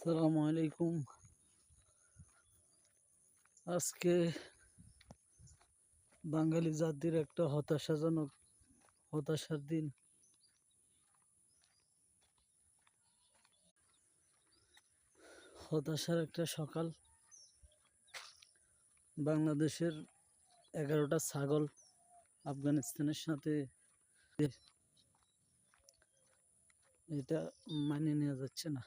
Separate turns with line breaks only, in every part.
আসসালামু আলাইকুম। আজকে বাঙালি জাতির একটা হতাশাজনক, হতাশার দিন। হতাশার একটা সকাল। বাংলাদেশের এগারোটা ছাগল আফগানিস্তানের সাথে এটা মানিয়ে নেওয়া যাচ্ছে না।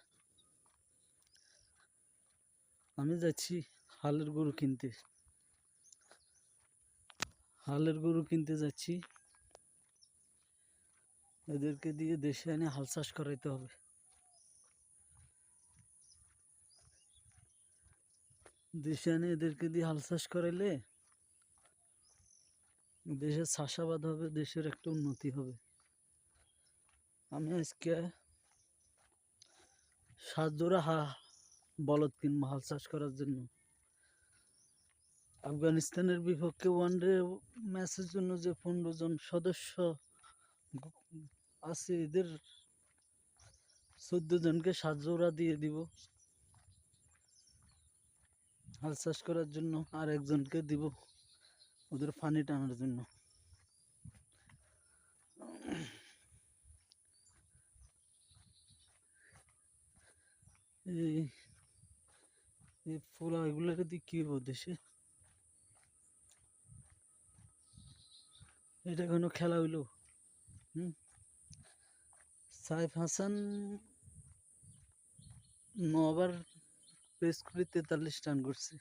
আমি যাচ্ছি হালের গরু কিনতে। হালের গরু কিনতে যাচ্ছি। এদেরকে দিয়ে দেশে এনে হাল চাষ করাইতে হবে। দেশে এনে এদেরকে দিয়ে হাল চাষ করাইলে দেশের চাষাবাদ হবে, দেশের একটা উন্নতি হবে। আমি আজকে সাত জোড়া হা বলদ কিনবো হাল চাষ করার জন্য। আফগানিস্তানের বিপক্ষে ওয়ানডে ম্যাচের জন্য যে পনেরো জন সদস্য আছে, এদের চোদ্দ জনকে জোড়া দিয়ে দিব। হাল চাষ করার জন্য আর একজনকে দিব ওদের ফানি টানার জন্য। এই এই পোলা এগুলোকে দিয়ে কি দেশে? এটা কোনো খেলা হইল? হুম? সাইফ হাসান নবার পেস করে তেতাল্লিশ রান করছে।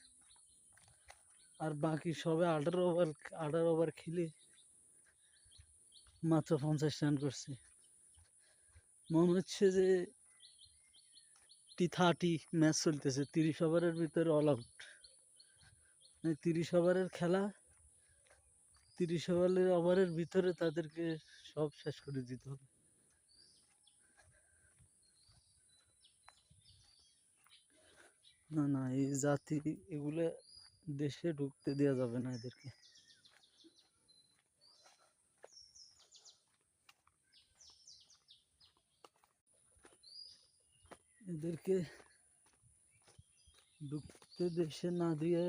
আর বাকি সবে আঠারো ওভার আঠারো ওভার খেলে মাত্র পঞ্চাশ রান করছে। মনে হচ্ছে যে টি থার্টি ম্যাচ চলতেছে, তিরিশ ওভারের ভিতরে অল আউট মানে তিরিশ ওভারের খেলা, তিরিশ ওভারের ওভারের ভিতরে তাদেরকে সব শেষ করে দিতে হবে। না না, এই জাতি এগুলো দেশে ঢুকতে দেওয়া যাবে না এদেরকে। এদেরকে ঢুকতে দেশে না দিয়ে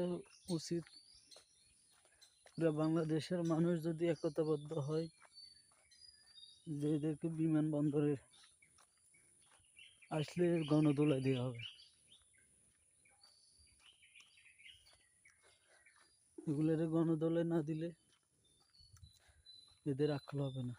উচিত। বাংলাদেশের মানুষ যদি একতাবদ্ধ হয়, যে এদেরকে বিমানবন্দরে আসলে গণদোলায় দেওয়া হবে। এগুলোরে গণদোলায় না দিলে এদের আক্রল হবে না।